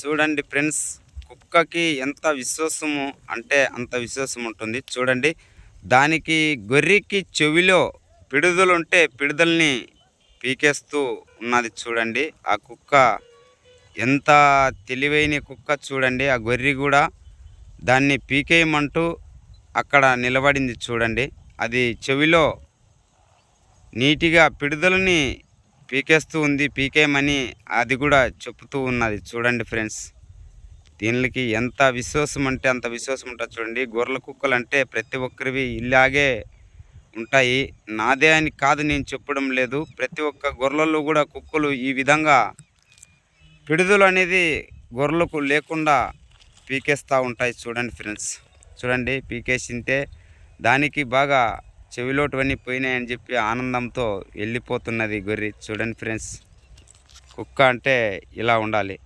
చూడండి ఫ్రెండ్స్ కుక్కకి ఎంత విశ్వాసము అంటే అంత విశ్వాసం ఉంటుంది. చూడండి దానికి గొర్రెకి చెవిలో పిడుదలు ఉంటే పిడుదల్ని పీకేస్తూ ఉన్నది చూడండి. ఆ కుక్క ఎంత తెలివైన కుక్క చూడండి. ఆ గొర్రె కూడా దాన్ని పీకేయమంటూ అక్కడ నిలబడింది చూడండి. అది చెవిలో నీటిగా పిడుదలని పీకేస్తూ ఉంది పీకేయమని అది కూడా చెప్తూ ఉన్నది. చూడండి ఫ్రెండ్స్ దీనికి ఎంత విశ్వాసం అంటే అంత విశ్వాసం ఉంటుంది చూడండి. గొర్రెల కుక్కలు అంటే ప్రతి ఒక్కరివి ఇలాగే ఉంటాయి. నాదే అని కాదు నేను చెప్పడం లేదు. ప్రతి ఒక్క గొర్రెల్లో కూడా కుక్కలు ఈ విధంగా పిడుదలు అనేది గొర్రెలకు లేకుండా పీకేస్తూ ఉంటాయి చూడండి ఫ్రెండ్స్. చూడండి పీకేసింటే దానికి బాగా చెవిలోటువన్నీ పోయినాయని చెప్పి ఆనందంతో వెళ్ళిపోతున్నది గొర్రె. చూడండి ఫ్రెండ్స్ కుక్క అంటే ఇలా ఉండాలి.